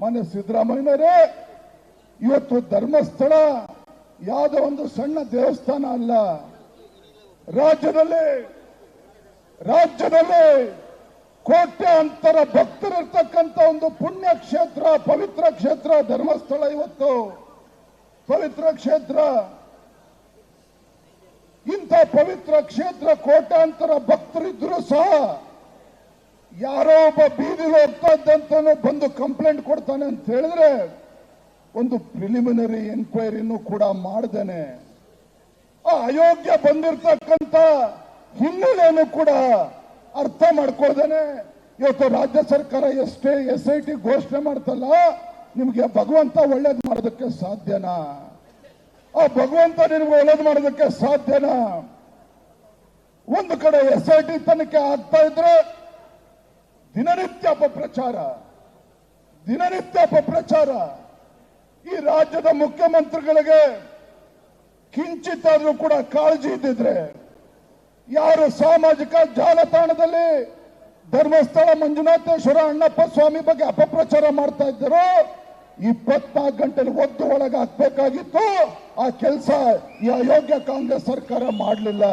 ಮಾನ್ಯ ಸಿದ್ದರಾಮಯ್ಯನವರೇ, ಇವತ್ತು ಧರ್ಮಸ್ಥಳ ಯಾವುದೋ ಒಂದು ಸಣ್ಣ ದೇವಸ್ಥಾನ ಅಲ್ಲ. ರಾಜ್ಯದಲ್ಲಿ ರಾಜ್ಯದಲ್ಲಿ ಕೋಟ್ಯಾಂತರ ಭಕ್ತರಿರ್ತಕ್ಕಂಥ ಒಂದು ಪುಣ್ಯ ಕ್ಷೇತ್ರ, ಪವಿತ್ರ ಕ್ಷೇತ್ರ ಧರ್ಮಸ್ಥಳ ಇವತ್ತು. ಪವಿತ್ರ ಕ್ಷೇತ್ರ. ಇಂಥ ಪವಿತ್ರ ಕ್ಷೇತ್ರ ಯಾರೋ ಒಬ್ಬ ಬೀದಿಲಿ ಹೋಗ್ತಾ ಬಂದು ಕಂಪ್ಲೇಂಟ್ ಕೊಡ್ತಾನೆ ಅಂತ ಹೇಳಿದ್ರೆ ಒಂದು ಪ್ರಿಲಿಮಿನರಿ ಎನ್ಕ್ವೈರಿನೂ ಕೂಡ ಮಾಡ್ದೇನೆ. ಆ ಅಯೋಗ್ಯ ಬಂದಿರತಕ್ಕಂತ ಹಿನ್ನೆಲೆಯನ್ನು ಕೂಡ ಅರ್ಥ ಮಾಡ್ಕೋದೇನೆ ಇವತ್ತು ರಾಜ್ಯ ಸರ್ಕಾರ ಎಷ್ಟೇ ಎಸ್ ಐ ಟಿ ಘೋಷಣೆ ಮಾಡ್ತಲ್ಲ, ನಿಮ್ಗೆ ಭಗವಂತ ಒಳ್ಳೇದು ಮಾಡೋದಕ್ಕೆ ಸಾಧ್ಯನಾ? ಆ ಭಗವಂತ ನಿಮ್ಗೆ ಒಳ್ಳೇದು ಮಾಡೋದಕ್ಕೆ ಸಾಧ್ಯನಾ? ಒಂದು ಕಡೆ ಎಸ್ ಐ ಟಿ ತನಿಖೆ ಆಗ್ತಾ ಇದ್ರೆ ದಿನನಿತ್ಯ ಅಪಪ್ರಚಾರ ದಿನನಿತ್ಯ ಅಪಪ್ರಚಾರ. ಈ ರಾಜ್ಯದ ಮುಖ್ಯಮಂತ್ರಿಗಳಿಗೆ ಕಿಂಚಿತ್ತಾದ್ರೂ ಕೂಡ ಕಾಳಜಿ ಇದ್ದಿದ್ರೆ ಯಾರು ಸಾಮಾಜಿಕ ಜಾಲತಾಣದಲ್ಲಿ ಧರ್ಮಸ್ಥಳ ಮಂಜುನಾಥೇಶ್ವರ ಅಣ್ಣಪ್ಪ ಸ್ವಾಮಿ ಬಗ್ಗೆ ಅಪಪ್ರಚಾರ ಮಾಡ್ತಾ ಇದ್ದಾರೋ, ಇಪ್ಪತ್ನಾಲ್ಕು ಗಂಟೆಲಿ ಒದ್ದು ಒಳಗೆ ಹಾಕ್ಬೇಕಾಗಿತ್ತು ಆ ಕೆಲಸ ಈ ಅಯೋಗ್ಯ ಕಾಂಗ್ರೆಸ್ ಸರ್ಕಾರ ಮಾಡಲಿಲ್ಲ.